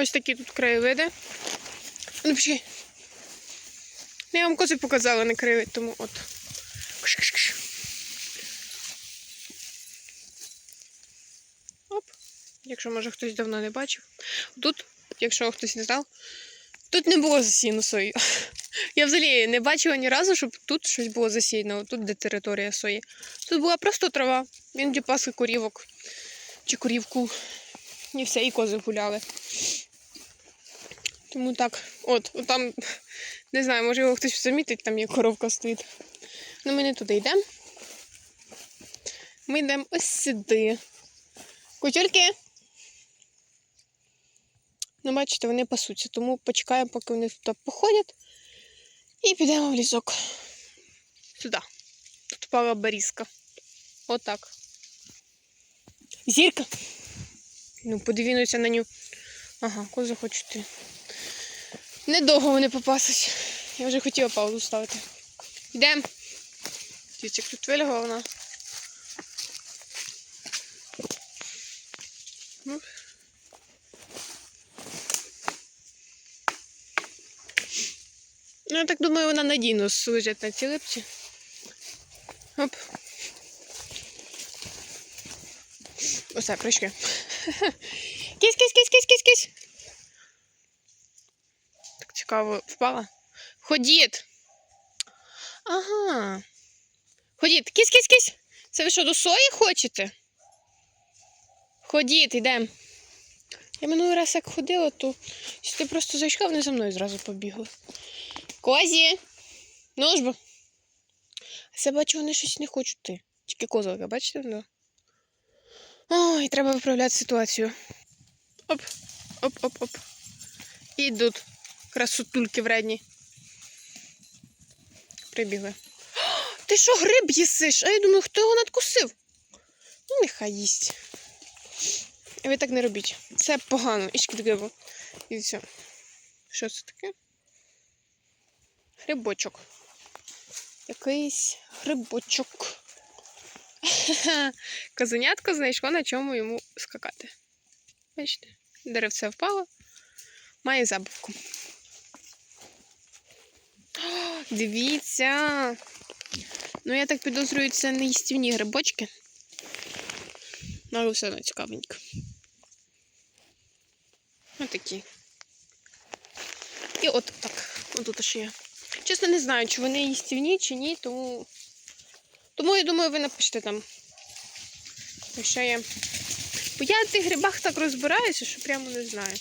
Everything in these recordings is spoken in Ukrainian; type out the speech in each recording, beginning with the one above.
Ось такі тут краєвиди. Ну, пішли. Ну, Я вам кози показала, не краєвид, тому от. Кш-кш-кш. Оп. Якщо, може, хтось давно не бачив. Тут, якщо хтось не знав, тут не було засіяно сої. Я взагалі не бачила ні разу, щоб тут щось було засіяно, тут де територія сої. Тут була просто трава, іноді пасли корівок чи корівку. І все, і кози гуляли. Тому так, от, от там, не знаю, може його хтось замітить, там є коровка стоїть. Ну, ми не туди йдемо. Ми йдемо ось сюди. Кучульки. Ну, бачите, вони пасуться, тому почекаємо, поки вони туди походять. І підемо в лісок. Сюди. Тут впала берізка. Отак. Зірка. Ну, подивінуться на нього. Ага, кози хочуть йти. Недовго вони попасуть. Я вже хотіла паузу ставити. Йдемо. Дивіться, тут вилягла. Ну. Я так думаю, вона надійно служить на ці липці. Оп. Оце, прыжки. Кись, кись, кись, кись, кись, кись. Цікаво, впала. Ходіть. Ага. Ходіть, кись, кись, кись. Це ви що, до сої хочете? Ходіть, йдемо. Я минулий раз як ходила, то ти просто зайшла, вони за мною зразу побігли. Козі! Ну ж бо. А це бачу, вони щось не хочуть йти. Тільки козлика, бачите? Да? Ой, треба виправляти ситуацію. Оп, оп, оп, оп. Ідуть. Красотульки вредні. Прибігли. Ти що, гриб їсиш? А я думаю, хто його надкусив? Ну, нехай їсть. А ви так не робіть. Це погано. І шкідливо. І все. Що це таке? Грибочок. Якийсь грибочок. Козенятко знайшло на чому йому скакати. Бачите, деревце впало, має забавку. Дивіться. Ну, я так підозрюю, це не їстівні грибочки. Ну, Але все одно цікавенько. Отакі. І от так. Отут ще є. Чесно, не знаю, чи вони їстівні, чи ні, тому. Тому я думаю, ви напишете там. Якщо є. Бо я в тих грибах так розбираюся, що прямо не знаю.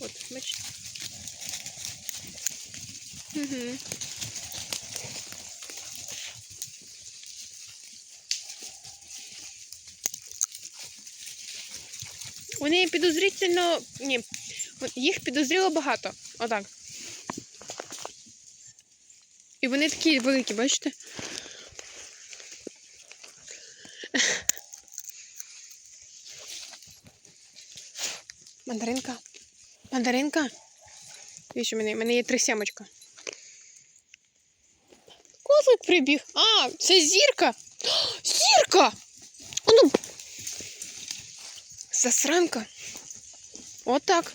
От, бачите. Угу. Вони підозрительно. Ні, їх підозріло багато. Отак. І вони такі великі, бачите? Мандаринка. Мандаринка. Віщо мене? У мене є три сімочка. Козлик прибіг. А, це зірка. Зірка! Засранка. Отак.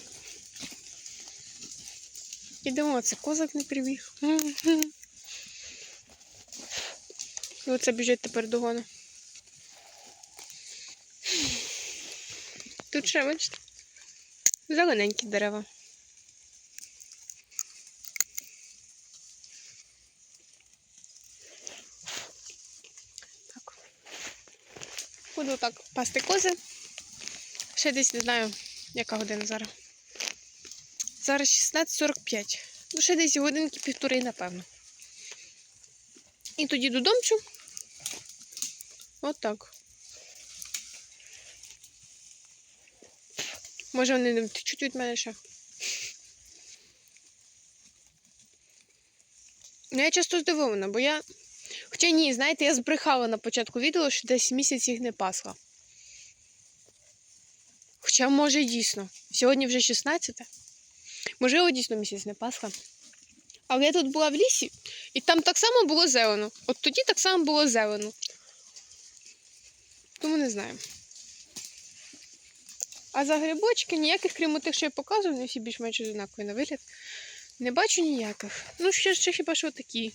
Ідемо, це козак не прибіг. І оце біжить тепер до гону. Тут ще, бачите, зелененькі дерева. Так. Буду так пасти кози. Ще десь не знаю, яка година зараз. Зараз 16.45. Ну, ще десь годинки півтори, напевно. І тоді додомчу. Отак. Може вони не втечуть від мене ще. Ну, я часто здивована, бо я. Хоча ні, знаєте, я збрехала на початку відео, що десь місяць їх не пасла. Хоча, може, дійсно. Сьогодні вже 16. Можливо, дійсно місяць не пасла. Але я тут була в лісі, і там так само було зелено. От тоді так само було зелено. Тому не знаю. А за грибочки ніяких, крім тих, що я показую, вони всі більш-менш однакові на вигляд. Не бачу ніяких. Ну, ще, ще хіба що такі.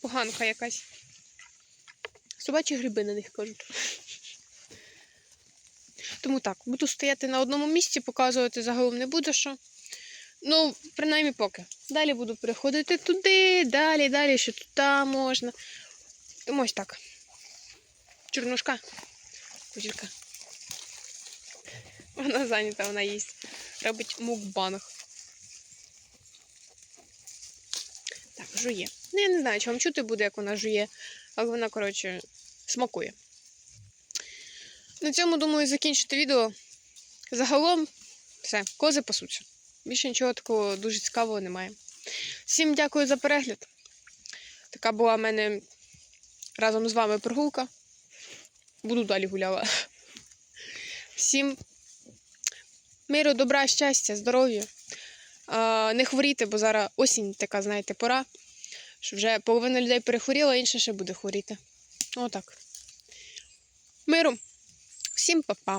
Поганка якась. Собачі гриби на них кажуть. Тому так, буду стояти на одному місці, показувати загалом не буду що. Ну, принаймні поки. Далі буду переходити туди, далі, далі, що туди можна. Тому ось так. Чорнушка. Кузірка. Вона зайнята, вона їсть. Робить мукбанг. Так, жує. Ну, я не знаю, чи вам чути буде, як вона жує, але вона, коротше, смакує. На цьому, думаю, закінчити відео. Загалом, все, кози пасуться. Більше нічого такого дуже цікавого немає. Всім дякую за перегляд. Така була в мене разом з вами прогулка. Буду далі гуляла. Всім миру, добра, щастя, здоров'я. Не хворійте, бо зараз осінь така, знаєте, пора. Що вже половина людей перехворіла, інша ще буде хворіти. Отак. Миру. Всім па-па.